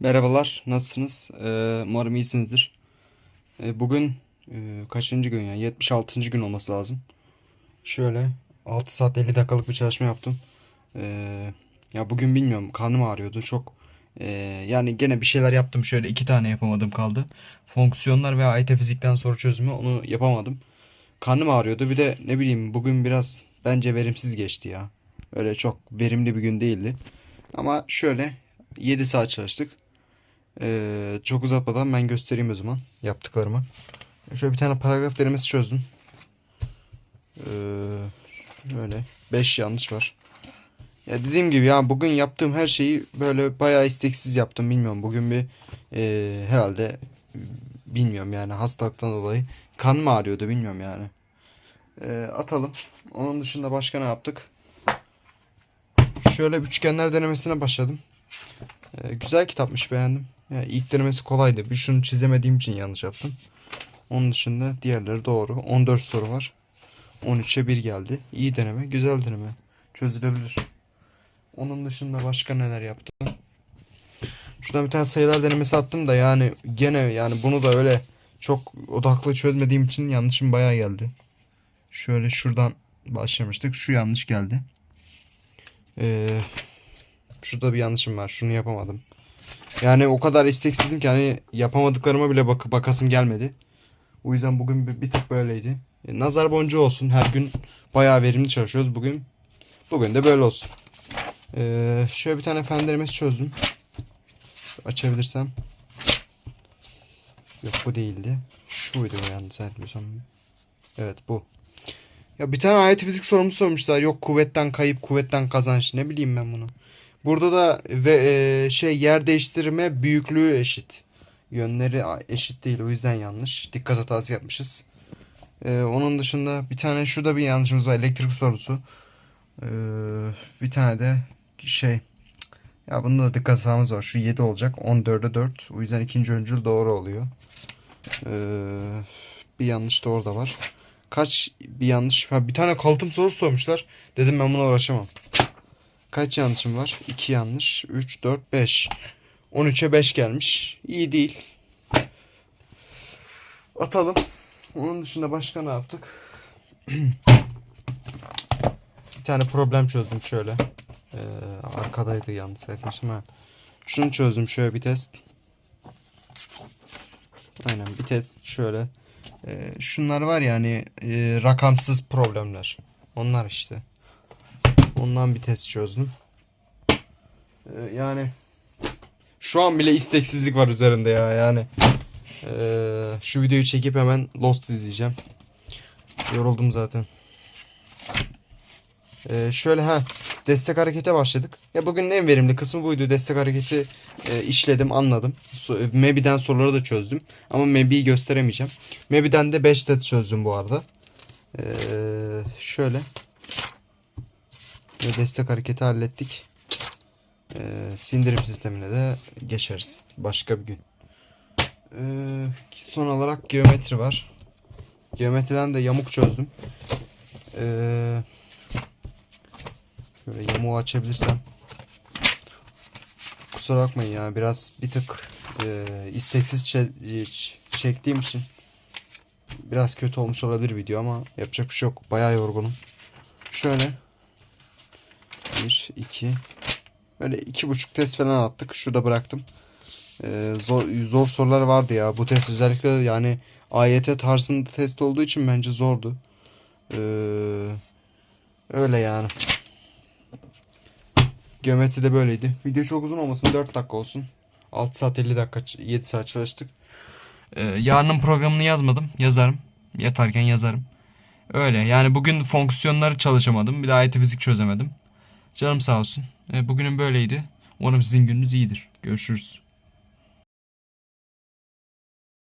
Merhabalar, nasılsınız? Ee, umarım iyisinizdir. Ee, bugün e, kaçıncı gün ya? 76. gün olması lazım. Şöyle 6 saat 50 dakikalık bir çalışma yaptım. Ee, ya bugün bilmiyorum, karnım ağrıyordu çok. Ee, yani gene bir şeyler yaptım. Şöyle iki tane yapamadım kaldı. Fonksiyonlar ve AYT fizikten soru çözümü onu yapamadım. Karnım ağrıyordu. Bir de ne bileyim bugün biraz bence verimsiz geçti ya. Öyle çok verimli bir gün değildi. Ama şöyle 7 saat çalıştık. Ee, çok uzatmadan ben göstereyim o zaman yaptıklarımı. Şöyle bir tane paragraf denemesi çözdüm. Ee, şöyle 5 yanlış var. Ya dediğim gibi ya bugün yaptığım her şeyi böyle bayağı isteksiz yaptım. Bilmiyorum bugün bir e, herhalde bilmiyorum yani hastalıktan dolayı kanım ağrıyordu bilmiyorum yani. Ee, atalım. Onun dışında başka ne yaptık? Şöyle üçgenler denemesine başladım. Ee, güzel kitapmış beğendim. Yani ilk denemesi kolaydı. Bir şunu çizemediğim için yanlış yaptım. Onun dışında diğerleri doğru. 14 soru var. 13'e 1 geldi. İyi deneme, güzel deneme. Çözülebilir. Onun dışında başka neler yaptım? Şuradan bir tane sayılar denemesi attım da yani gene yani bunu da öyle çok odaklı çözmediğim için yanlışım bayağı geldi. Şöyle şuradan başlamıştık. Şu yanlış geldi. Ee, şurada bir yanlışım var. Şunu yapamadım. Yani o kadar isteksizim ki hani yapamadıklarıma bile bak bakasım gelmedi. O yüzden bugün bir, bir tık böyleydi. E, nazar boncuğu olsun. Her gün bayağı verimli çalışıyoruz. Bugün bugün de böyle olsun. Ee, şöyle bir tane fen denemesi çözdüm. Açabilirsem. Yok bu değildi. Şuydu o yalnız etmiyorsam. Evet bu. Ya bir tane ayet fizik sorumlusu sormuşlar. Yok kuvvetten kayıp, kuvvetten kazanç. Ne bileyim ben bunu. Burada da ve e, şey yer değiştirme büyüklüğü eşit. Yönleri eşit değil o yüzden yanlış. Dikkat hatası yapmışız. E, onun dışında bir tane şurada bir yanlışımız var. Elektrik sorusu. E, bir tane de şey ya bunda da dikkat hatamız var. Şu 7 olacak. 14'e 4. O yüzden ikinci öncül doğru oluyor. E, bir yanlış da orada var. Kaç bir yanlış? Ha, bir tane kalıtım sorusu sormuşlar. Dedim ben buna uğraşamam. Kaç yanlışım var? 2 yanlış. 3, 4, 5. 13'e 5 gelmiş. İyi değil. Atalım. Onun dışında başka ne yaptık? Bir tane problem çözdüm şöyle. Ee, arkadaydı yalnız etmişim ha. Şunu çözdüm şöyle bir test. Aynen bir test şöyle. Ee, şunlar var ya hani e, rakamsız problemler. Onlar işte. Ondan bir test çözdüm. Ee, yani şu an bile isteksizlik var üzerinde ya yani. Ee, şu videoyu çekip hemen Lost izleyeceğim. Yoruldum zaten. Ee, şöyle ha destek harekete başladık. Ya bugün en verimli kısmı buydu. Destek hareketi e, işledim, anladım. So, Mebi'den soruları da çözdüm. Ama Mebi'yi gösteremeyeceğim. Mebi'den de 5 test çözdüm bu arada. Ee, şöyle. Ve destek hareketi hallettik. Ee, sindirim sistemine de geçeriz. Başka bir gün. Ee, son olarak geometri var. Geometriden de yamuk çözdüm. Ee, Böyle yamuğu açabilirsem. Kusura bakmayın ya biraz bir tık e, isteksiz çektiğim için biraz kötü olmuş olabilir video ama yapacak bir şey yok. Bayağı yorgunum. Şöyle 1 2 böyle iki buçuk test falan attık. Şurada bıraktım. Ee, zor, zor sorular vardı ya. Bu test özellikle yani AYT tarzında test olduğu için bence zordu. Ee, öyle yani. Geometri de böyleydi. Video çok uzun olmasın 4 dakika olsun. 6 saat 50 dakika 7 saat çalıştık. Ee, yarının programını yazmadım. Yazarım. Yatarken yazarım. Öyle. Yani bugün fonksiyonları çalışamadım. Bir de ayet fizik çözemedim. Canım sağ olsun. Ee, bugünün böyleydi. Umarım sizin gününüz iyidir. Görüşürüz.